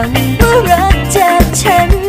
สั่งว่ารักจากฉัน